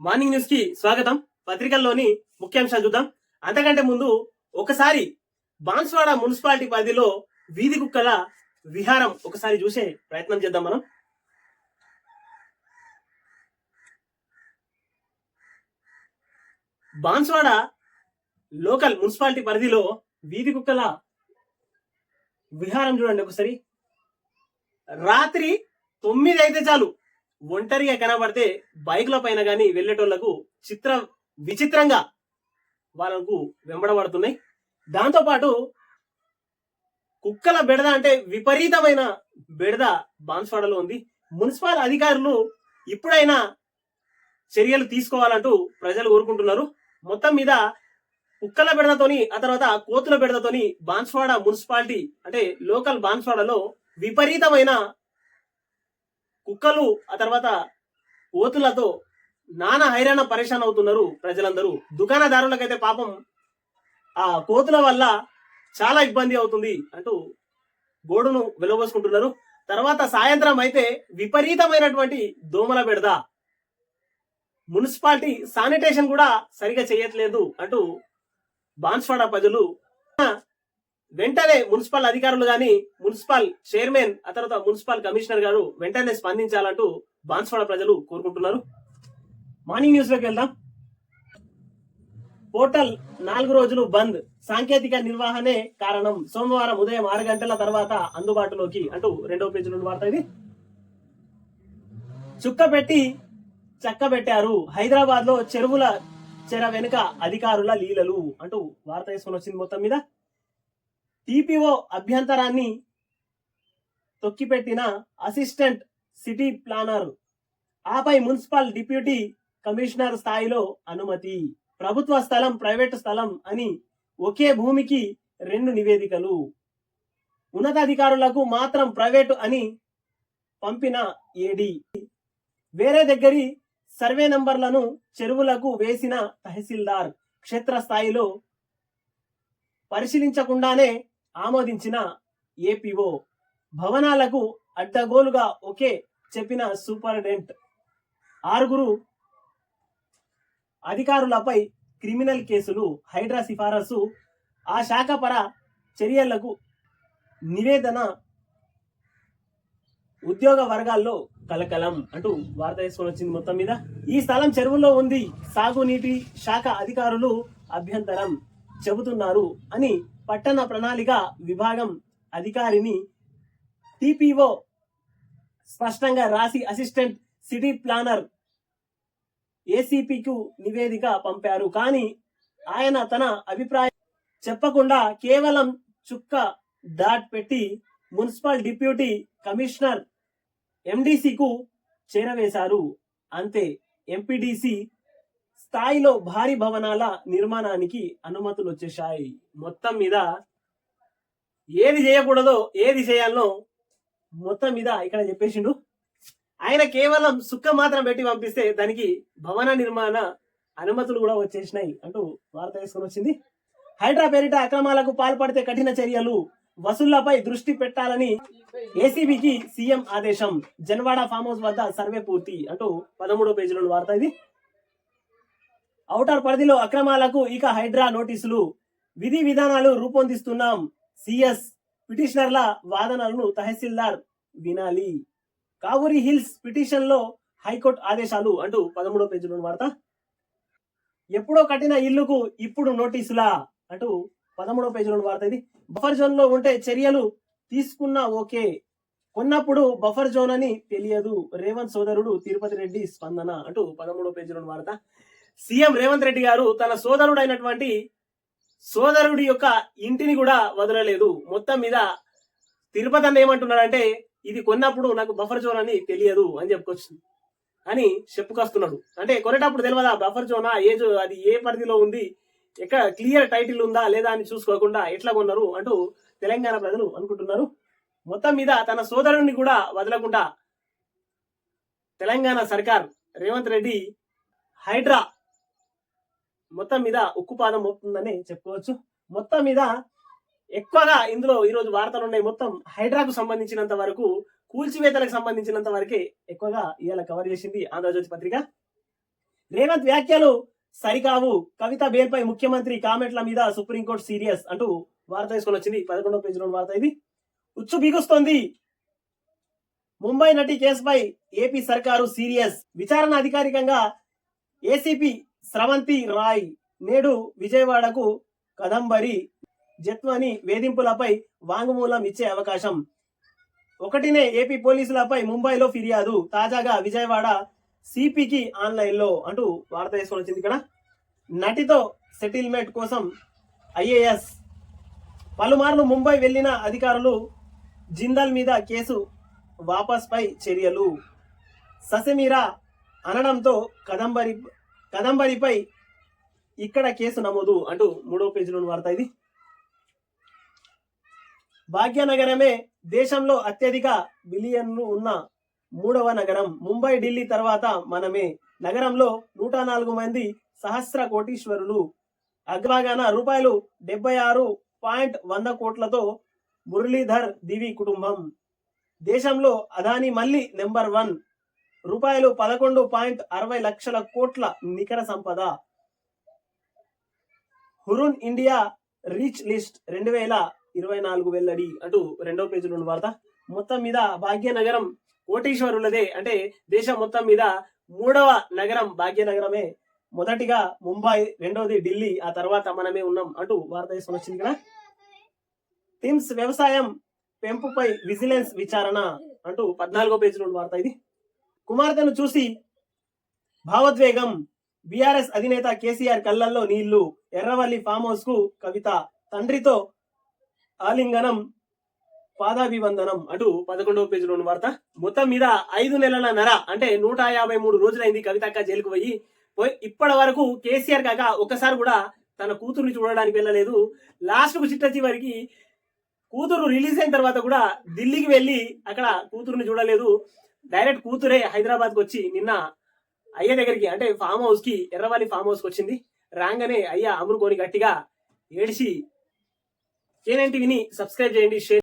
Morning న్యూస్కి స్వాగతం. పత్రికల్లోని ముఖ్యాంశాలు చూద్దాం. అంతకంటే ముందు ఒకసారి బాన్స్వాడ మున్సిపాలిటీ పరిధిలో వీధి కుక్కల విహారం ఒకసారి చూసే ప్రయత్నం చేద్దాం మనం. బాన్స్వాడ లోకల్ మున్సిపాలిటీ పరిధిలో వీధి కుక్కల విహారం చూడండి ఒకసారి. రాత్రి తొమ్మిది అయితే చాలు. ఒంటరిగా కనబడితే బైక్ల పైన కానీ వెళ్ళేటోళ్ళకు చిత్ర విచిత్రంగా వాళ్ళకు వెంబడబడుతున్నాయి. దాంతో పాటు కుక్కల బెడద అంటే విపరీతమైన బెడద బాన్స్వాడలో ఉంది. మున్సిపల్ అధికారులు ఇప్పుడైనా చర్యలు తీసుకోవాలంటూ ప్రజలు కోరుకుంటున్నారు. మొత్తం మీద కుక్కల బెడదతోని ఆ తర్వాత కోతుల బెడదతోని బాన్స్వాడ మున్సిపాలిటీ అంటే లోకల్ బాన్స్వాడలో విపరీతమైన కుక్కలు ఆ తర్వాత కోతులతో నానా హైరాణ పరేషాన్ అవుతున్నారు ప్రజలందరూ. దుకాణదారులకైతే పాపం ఆ కోతుల వల్ల చాలా ఇబ్బంది అవుతుంది అంటూ గోడును వెలబోసుకుంటున్నారు తర్వాత సాయంత్రం అయితే విపరీతమైనటువంటి దోమల బెడద. మున్సిపాలిటీ శానిటేషన్ కూడా సరిగా చేయట్లేదు అంటూ బాన్స్వాడ ప్రజలు వెంటనే మున్సిపల్ అధికారులు గాని మున్సిపల్ చైర్మన్ ఆ తర్వాత మున్సిపల్ కమిషనర్ గారు వెంటనే స్పందించాలంటూ బాన్స్వాడ ప్రజలు కోరుకుంటున్నారు. మార్నింగ్ న్యూస్లోకి వెళ్దాం. పోర్టల్ నాలుగు రోజులు బంద్. సాంకేతిక నిర్వహణే కారణం. సోమవారం ఉదయం ఆరు గంటల తర్వాత అందుబాటులోకి అంటూ రెండో పేజీ నుండి వార్త ఇది. చుక్క పెట్టి చక్క పెట్టారు. హైదరాబాద్లో చెరువుల చెర వెనుక అధికారుల లీలలు అంటూ వార్త వేసుకొని వచ్చింది మొత్తం మీద. టీపీఓ అభ్యంతరాన్ని తొక్కిపెట్టిన అసిస్టెంట్ సిటీ ప్లానర్. ఆపై మున్సిపల్ డిప్యూటీ కమిషనర్ స్థాయిలో అనుమతి. ప్రభుత్వ స్థలం ప్రైవేటు స్థలం అని ఒకే భూమికి రెండు నివేదికలు. ఉన్నతాధికారులకు మాత్రం ప్రైవేటు అని పంపిన ఏడి. వేరే దగ్గరి సర్వే నంబర్లను చెరువులకు వేసిన తహసీల్దార్ క్షేత్రస్థాయిలో పరిశీలించకుండానే ఆమోదించిన ఏపీఓ భవనాలకు అడ్డగోలుగా ఒకే చెప్పిన సూపరింటెండెంట్ ఆరుగురు అధికారులపై క్రిమినల్ కేసులు హైడ్రా సిఫారసు ఆ శాఖపర చర్యలకు నివేదన ఉద్యోగ వర్గాల్లో కలకలం అంటూ వార్త తీసుకొని వచ్చింది మొత్తం మీద. ఈ స్థలం చెరువులో ఉంది. సాగునీటి శాఖ అధికారులు అభ్యంతరం చెబుతున్నారు అని పట్టణ ప్రణాళిక విభాగం అధికారిని టిపిఓ స్పష్టంగా రాసి అసిస్టెంట్ సిటీ ప్లానర్ ఏసీపీకు నివేదిక పంపారు. కానీ ఆయన తన అభిప్రాయం చెప్పకుండా కేవలం చుక్క డాట్ పెట్టి మున్సిపల్ డిప్యూటీ కమిషనర్ ఎండిసికు చేరవేశారు. అంతే. ఎంపీడీసీ స్థాయిలో భారీ భవనాల నిర్మాణానికి అనుమతులు వచ్చేసాయి మొత్తం మీద ఏది చేయకూడదో ఏది చేయాలనో మొత్తం మీద ఇక్కడ చెప్పేసిండు. ఆయన కేవలం సుక్క మాత్రం పెట్టి పంపిస్తే దానికి భవన నిర్మాణ అనుమతులు కూడా వచ్చేసినాయి అంటూ వార్త వేసుకొని వచ్చింది. హైడ్రా పేరిట అక్రమాలకు పాల్పడితే కఠిన చర్యలు వసూళ్ళపై దృష్టి పెట్టాలని ఏసీబీకి సీఎం ఆదేశం. జన్వాడ ఫామ్ హౌస్ వద్ద సర్వే పూర్తి అంటూ పదమూడో పేజీలో వార్త ఇది. ఔటర్ పరిధిలో అక్రమాలకు ఇక హైడ్రా నోటీసులు. విధి విధానాలు రూపొందిస్తున్నాం. సిఎస్ పిటిషనర్ల వాదనలను తహసీల్దార్ వినాలి. కావూరి హిల్స్ పిటిషన్లో హైకోర్టు ఆదేశాలు అంటూ పదమూడో పేజీలో వార్త. ఎప్పుడో కట్టిన ఇల్లుకు ఇప్పుడు నోటీసులా అంటూ పదమూడో పేజీలో వార్త ఇది. బఫర్ జోన్లో ఉంటే చర్యలు తీసుకున్నా ఓకే. కొన్నప్పుడు బఫర్ జోన్ అని తెలియదు. రేవంత్ సోదరుడు తిరుపతి రెడ్డి స్పందన అంటూ పదమూడో పేజీలో వార్త. సీఎం రేవంత్ రెడ్డి గారు తన సోదరుడు అయినటువంటి సోదరుడి యొక్క ఇంటిని కూడా వదలలేదు. మొత్తం మీద తిరుపతి అన్న ఏమంటున్నాడంటే ఇది కొన్నప్పుడు నాకు బఫర్ జోన్ అని తెలియదు అని చెప్పుకొచ్చింది. అని చెప్పుకొస్తున్నాడు. అంటే కొనేటప్పుడు తెలియదా బఫర్ జోనా ఏ అది ఏ పరిధిలో ఉంది? ఎక్కడ క్లియర్ టైటిల్ ఉందా లేదా అని చూసుకోకుండా ఎట్లా కొన్నారు అంటూ తెలంగాణ ప్రజలు అనుకుంటున్నారు. మొత్తం మీద తన సోదరుడిని కూడా వదలకుండా తెలంగాణ సర్కార్ రేవంత్ రెడ్డి హైడ్రా మొత్తం మీద ఉక్కుపాదం మోపుతుందని చెప్పుకోవచ్చు. మొత్తం మీద ఎక్కువగా ఇందులో ఈ రోజు వార్తలు ఉన్నాయి. మొత్తం హైడ్రాకు సంబంధించినంత వరకు కూల్చివేతలకు సంబంధించినంత వరకే ఎక్కువగా ఇవాళ కవర్ చేసింది ఆంధ్రజ్యోతి పత్రిక. రేవంత్ వ్యాఖ్యలు సరికావు. కవిత బేల్పై ముఖ్యమంత్రి కామెంట్ల మీద సుప్రీంకోర్టు సీరియస్ అంటూ వార్త తీసుకొని వచ్చింది. పదకొండవ పేజీలో వార్త ఇది. ఉచ్చు బిగుస్తోంది. ముంబై నటి కేసుపై ఏపీ సర్కారు సీరియస్. విచారణ అధికారికంగా ఏసీపీ స్రవంతి రాయ్ నేడు విజయవాడకు కదంబరి జత్వని వేధింపులపై వాంగ్మూలం ఇచ్చే అవకాశం. ఒకటినే ఏపీ పోలీసులపై ముంబైలో ఫిర్యాదు. తాజాగా విజయవాడ సిపికి ఆన్లైన్లో అంటూ వార్త వేసుకొని వచ్చింది ఇక్కడ. నటితో సెటిల్మెంట్ కోసం ఐఏఎస్ పలుమార్లు ముంబై వెళ్ళిన అధికారులు జిందాల్ మీద కేసు వాపస్పై చర్యలు. ససెమీరా అనడంతో కదంబరి కదంబరిపై ఇక్కడ కేసు నమోదు అంటూ మూడో పేజీలోని వార్త ఇది. భాగ్యనగరమే దేశంలో అత్యధిక బిలియన్లు ఉన్న మూడవ నగరం. ముంబై ఢిల్లీ తర్వాత మనమే. నగరంలో నూట నాలుగు మంది సహస్ర కోటీశ్వరులు. అగ్రాగాన రూపాయలు డెబ్బై ఆరు పాయింట్ వంద కోట్లతో మురళీధర్ దివి కుటుంబం. దేశంలో అదాని మళ్ళీ నెంబర్ వన్. రూపాయలు పదకొండు పాయింట్ అరవై లక్షల కోట్ల నికర సంపద. హురున్ ఇండియా రీచ్ లిస్ట్ రెండు వేల ఇరవై నాలుగు వెల్లడి అంటూ రెండో పేజీలో ఉన్న వార్త. మొత్తం మీద భాగ్యనగరం కోటీశ్వరులదే. అంటే దేశం మొత్తం మీద మూడవ నగరం భాగ్యనగరమే. మొదటిగా ముంబై రెండవది ఢిల్లీ ఆ తర్వాత మనమే ఉన్నాం అంటూ వార్త వచ్చింది కదా. టిమ్స్ వ్యవసాయం పెంపుపై విజిలెన్స్ విచారణ అంటూ పద్నాలుగో పేజీలో ఉన్న వార్త ఇది. కుమార్తెను చూసి భావోద్వేగం. బీఆర్ఎస్ అధినేత కేసీఆర్ కళ్ళల్లో నీళ్ళు. ఎర్రవల్లి ఫామ్ హౌస్కు కవిత. తండ్రితో ఆలింగనం. పాదాభివందనం. అటు పదకొండవ పేజీలో ఉన్న వార్త. మొత్తం మీద ఐదు నెలల నర అంటే నూట యాభై మూడు రోజులైంది కవితక్క జైలుకు పోయి. పోయి ఇప్పటి వరకు కేసీఆర్ కాక ఒక్కసారి కూడా తన కూతుర్ని చూడడానికి వెళ్ళలేదు. లాస్ట్కు చిట్ట చివరికి కూతురు రిలీజ్ అయిన తర్వాత కూడా ఢిల్లీకి వెళ్ళి అక్కడ కూతురుని చూడలేదు. డైరెక్ట్ కూతురే హైదరాబాద్కి వచ్చి నిన్న అయ్య దగ్గరికి అంటే ఫామ్ హౌస్కి ఎర్రవాలి ఫామ్ హౌస్కి వచ్చింది. రాగానే అయ్యా అమ్ముకోని గట్టిగా ఏడిసి ఏనేంటి విని సబ్స్క్రైబ్ చేయండి షేర్